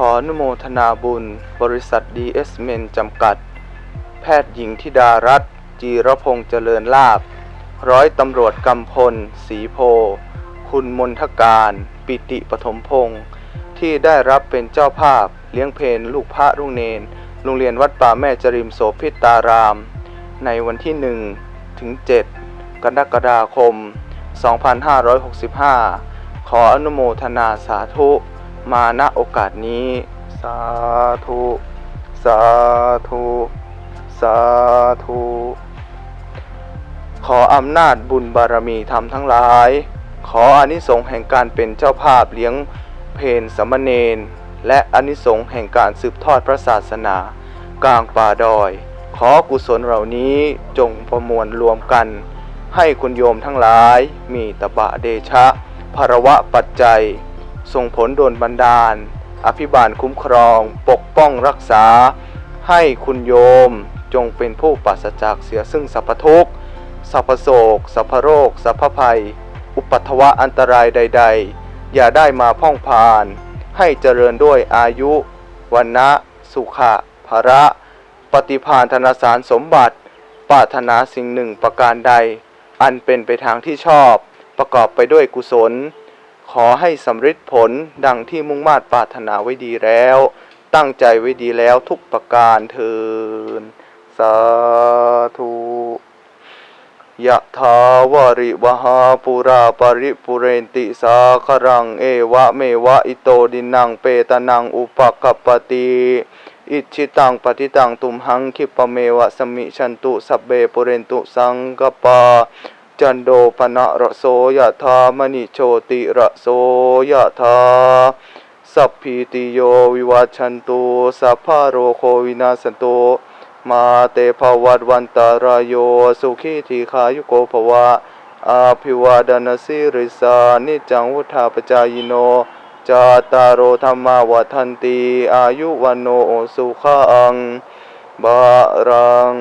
ขออนุโมทนาบุญ บริษัทดีเอสเมนจำกัด แพทย์หญิงธิดารัตน์จีรพงษ์เจริญลาบ ร้อยตำรวจกำพลศรีโพ คุณมนทการ ปิติปฐมพงษ์ที่ได้รับเป็นเจ้าภาพ เลี้ยงเพลลูกพระรุ่งเนน โรงเรียนวัดป่าแม่จริมโสพิตาราม ในวันที่ 1 ถึง 7 กรกฎาคม 2565 ขออนุโมทนาสาธุ มาณโอกาสนี้ สาธุ สาธุ สาธุ ขออำนาจบุญบารมีธรรมทั้งหลาย ขออนิสงส์แห่งการเป็นเจ้าภาพเลี้ยงเพนสามเณรและอนิสงส์แห่งการสืบทอดพระศาสนา กลางป่าดอย ขอกุศลเหล่านี้จงประมวลรวมกัน ให้คุณโยมทั้งหลายมีตบะเดชะภารวะปัจจัย ส่งผลโดนบันดาล อภิบาลคุ้มครอง ปกป้องรักษา ให้คุณโยม จงเป็นผู้ปราศจากเสียซึ่งสัพพทุกข์สัพพโศกสัพพโรคสัพพภัย อุปัตวะอันตรายใด ๆ อย่าได้มาพ่องพาน ให้เจริญด้วยอายุวันนะสุขะภระ ปฏิภาณธนสารสมบัติปรารถนาสิ่งหนึ่งประการใด อันเป็นไปทางที่ชอบ ประกอบไปด้วยกุศล ขอให้สำเร็จผลดังที่มุ่งมา่ปรารถนาไว้ดีแล้ว ตั้งใจไว้ดีแล้วทุกประการเทินสาธุยะถาวาริวหาปุราปริปุเรนติสาครังเอวะเมวะอิโตดินังเปตานังอุปกปปติอิชิตังปฏิตังตุมหังคิปะเมวะสมิชันตุสัพเบปุเรนตุสังกปา จันโดปนะระโสยะธามณิโชติระโสยะธาสัพพิติโยวิวัชชันตุสัพพะโรโควินาสตุมาเตภวัตวันตารายโยสุขีทีขายุโกภวะอาภิวาดนาสิริสานิจังวุธาปจายโนจาตารโอธรรมาวัฏันตีอายุวันโนสุขังบารัง